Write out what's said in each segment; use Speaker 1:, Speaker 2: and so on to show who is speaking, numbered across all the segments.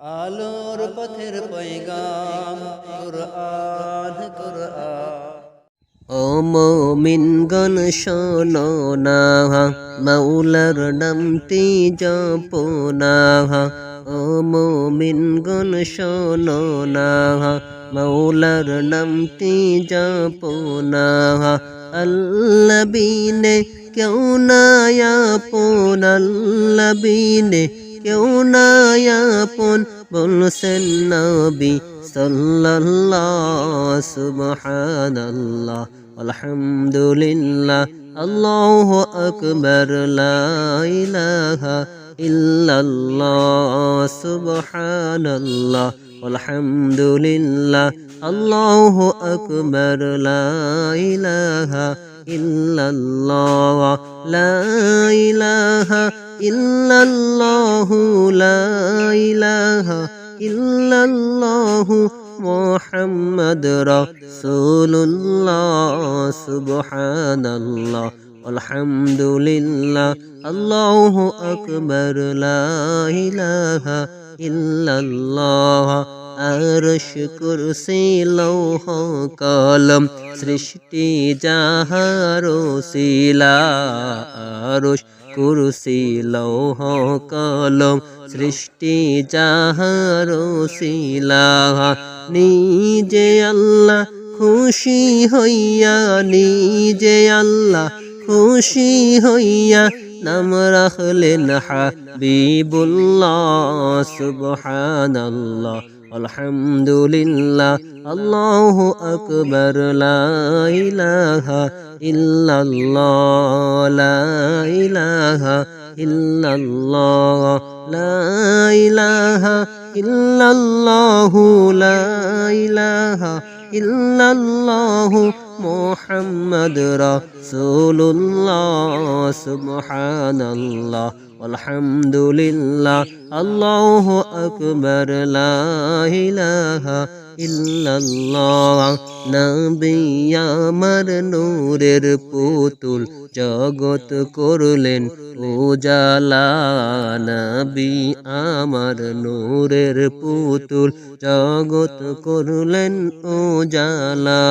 Speaker 1: আলোর পথের পৈগাম কুরআন কুরআন।
Speaker 2: ও মোমিনগণ শোনো না মৌলার নামটি জপো না। ও মোমিনগণ শোনো না মৌলার নামটি জপো না। আল্লাহ বিনে কেউ নায়াপন আল্লাহ বিনে কেউ নায়াপন বলছেন নবী সাল্লাল্লাহ, সুবহানাল্লাহ, আলহামদুলিল্লাহ, আল্লাহু আকবার, লা ইলাহা ইল্লাল্লাহ, সুবহানাল্লাহ, আলহামদুলিল্লাহ, আল্লাহু আকবার, লা ইলাহা ইল্লাল্লাহ, লা ইলাহা ইল্লাল্লাহু লা ইলাহা ইল্লাল্লাহু মুহাম্মাদ রাসূলুল্লাহ সুবহানাল্লাহ আলহামদুলিল্লাহ আল্লাহু আকবার লা ইলাহা ইল্লাল্লাহ আরশ কুরসি লৌহ কলম সৃষ্টি যাহারো শিলা। আরশ কুরসি লৌহ কলম সৃষ্টি যাহারো শিলা। নিজে আল্লাহ খুশি হইয়া, নিজে আল্লাহ খুশি হইয়া নাম রাখলেন হাবিবুল্লাহ, সুবহানাল্লাহ। আলহামদুলিল্লাহ আল্লাহু আকবার লা ইলাহা ইল্লাল্লাহ লা ইলাহা ইল্লাল্লাহ লা ইলাহা ইল্লাল্লাহ লা ইলাহা ইল্লাল্লাহ মুহাম্মদ রাসূলুল্লাহ সুবহানাল্লাহ আলহামদুলিল্লাহ আল্লাহু আকবার, লা ইলাহা ইল্লাল্লাহ আমার নূরের পুতুল জগৎ করলেন উজালা নবী আমার নূরের পুতুল জগৎ করলেন উজালা,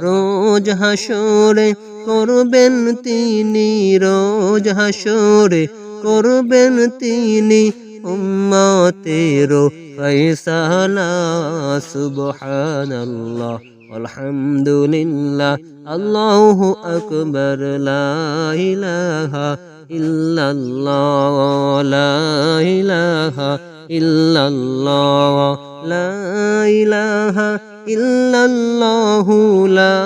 Speaker 2: রোজ হাসরে করবেন তিনি, রোজ হাসরে করবেন তিনি উম্মতেরো ফয়সালা। সুবহানাল্লাহ, আলহামদুলিল্লাহ, আল্লাহু আকবার, লা ইলাহা ইল্লাল্লাহ, লা ইলাহা ইল্লাল্লাহ, লা ইলাহা ইল্লাল্লাহ, লা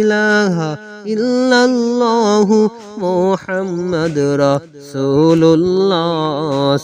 Speaker 2: ইলাহা ইল্লাল্লাহ মুহাম্মদ রাসূলুল্লাহ,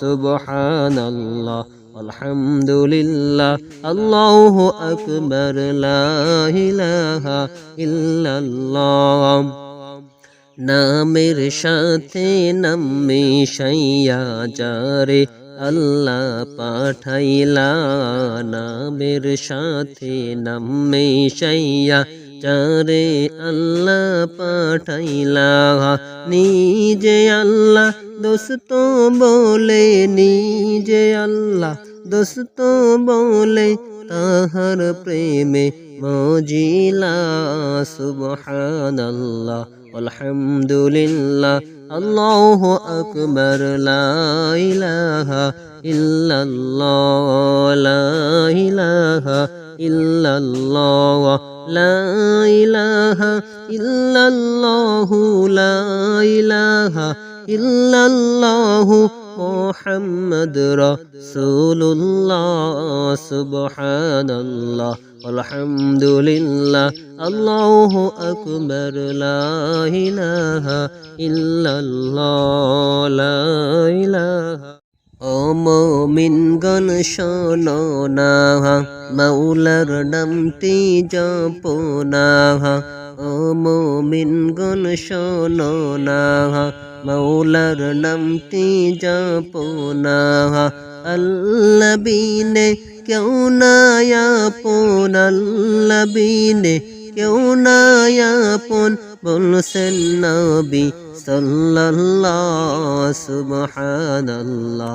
Speaker 2: সুবহানাল্লাহ, আলহামদুলিল্লাহ, আল্লাহু আকবার, লা ইলাহা ইল্লাল্লাহ। নামের সাথে নামে শাইয়া যারে আল্লাহ পাঠাইলা, নামের সাথে নামে শাইয়া চারে আল্লাহ পাঠাইলা। নিজে আল্লাহ দোস্ত বলে, নিজে আল্লাহ দোস্ত বলে, তাহার প্রেমে মজিলা। সুবহানাল্লাহ, আলহামদুলিল্লাহ, আল্লাহু আকবার, লা ইলাহা ইল্লাল্লাহ, লা ইলাহা ইল্লাল্লাহ। লা ইলাহা ইল্লাল্লাহ লা ইলাহা ইল্লাল্লাহ মুহাম্মদ রাসূলুল্লাহ সুবহানাল্লাহ আলহামদুলিল্লাহ আল্লাহু আকবার লা ও মোমিনগণ শোনো মৌলার নামটি জপো না ও মোমিনগণ শোনো মৌলার নামটি জপো না আল্লাহ বিনে কেউ নায়াপন আল্লাহ বিনে কেউ নায়াপন বলছেন নবী সাল্লাল্লাহ, সুবহানাল্লাহ।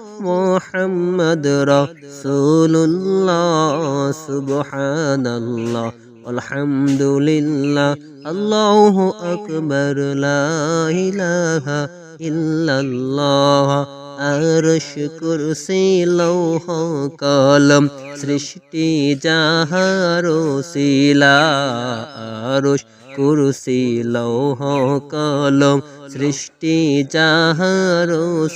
Speaker 2: মোহাম্মদ রাসূলুল্লাহ, সুবহানাল্লাহ, আলহামদুলিল্লাহ, আল্লাহু আকবার, লা ইলাহা ইল্লাল্লাহ, আরশ কুরসি, লৌহ কলম, সৃষ্টি যাহারো শিলা, আরশ কুরসি, লৌহ কলম, সৃষ্টি যাহারো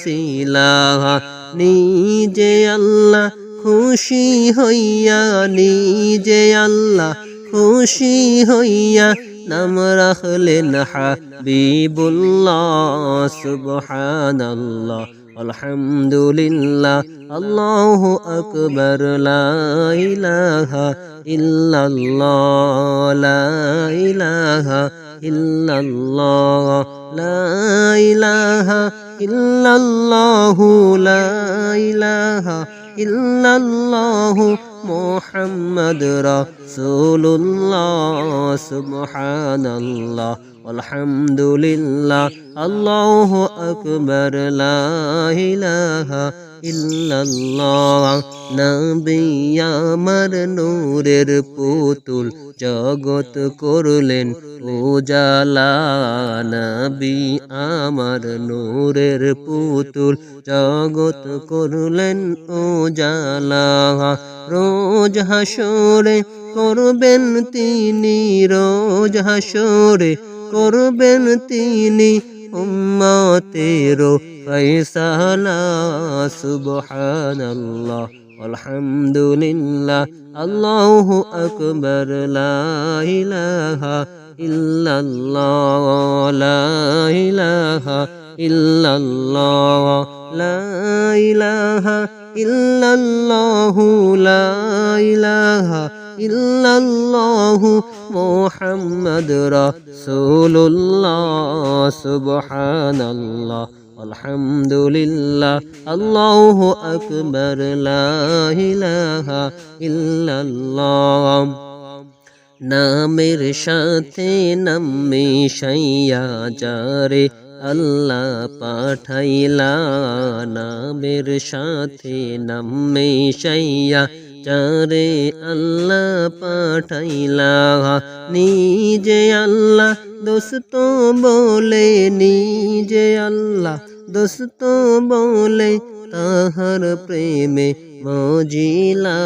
Speaker 2: নিজে আল্লাহ খুশি হইয়া, নিজে আল্লাহ খুশি হইয়া নাম রাখলেন হাবিবুল্লাহ, সুবহানাল্লাহ, আলহামদুলিল্লাহ, আল্লাহু আকবার, লা ইলাহা ইল্লাল্লাহ, লা ইলাহা ইল্লাল্লাহ, লা ইলাহা ইল্লাল্লাহ লা ইলাহা ইল্লাল্লাহু মোহাম্মদ রাসূলুল্লাহ সুবহানাল্লাহ আলহামদুলিল্লাহ আল্লাহু আকবার লা ইলাহা ইল্লাল্লাহ নবী আমার নূরের পুতুল জগত করলেন উজালা। নবী আমার নূরের পুতুল জগত করলেন উজালা। রোজ হাসরে করবেন তিনি, রোজ হাসরে করবেন তিনি উম্মতেরো ফয়সালা। সুবহানাল্লাহ। আলহামদুলিল্লাহ, আল্লাহু আকবার, লা ইলাহা ইল্লাল্লাহ, লা ইলাহা ইল্লাল্লাহ, লা ইলাহা ইল্লাল্লাহ, লা ইলাহা ইল্লাল্লাহ সুবহানাল্লাহ। আলহামদুলিল্লাহ, আল্লাহু আকবার, লা ইলাহা ইল্লাল্লাহ। নামের সাথে নামে শাইয়া যারে আল্লাহ পাঠাইলা। নামের সাথে নামে শাইয়া চারে আল্লাহ পাঠাইলা। নিজে আল্লাহ দোস্ত বলে, নিজে আল্লাহ দোস্ত বলে, তাহার প্রেমে মজিলা।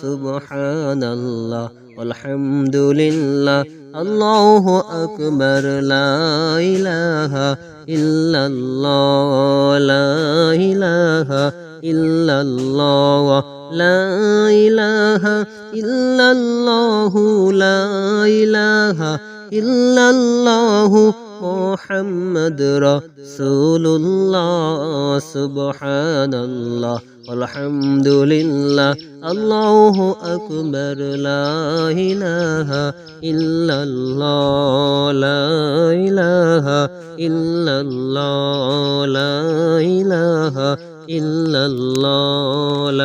Speaker 2: সুবহানাল্লাহ, আলহামদুলিল্লাহ, আল্লাহু আকবার, লা ইল্লাল্লাহ লা ইল্লাল্লাহ, লা ইলাহা ইল্লাল্লাহ লা ইলাহা ইল্লাল্লাহ মোহাম্মদ রাসূলুল্লাহ সুবহানাল্লাহ আলহামদুলিল্লাহ আল্লাহু আকবার লা ইলাহা ইল্লাল্লাহ লা ইলাহা ইল্লাল্লাহ লা ইলাহা ইল্লাল্লাহ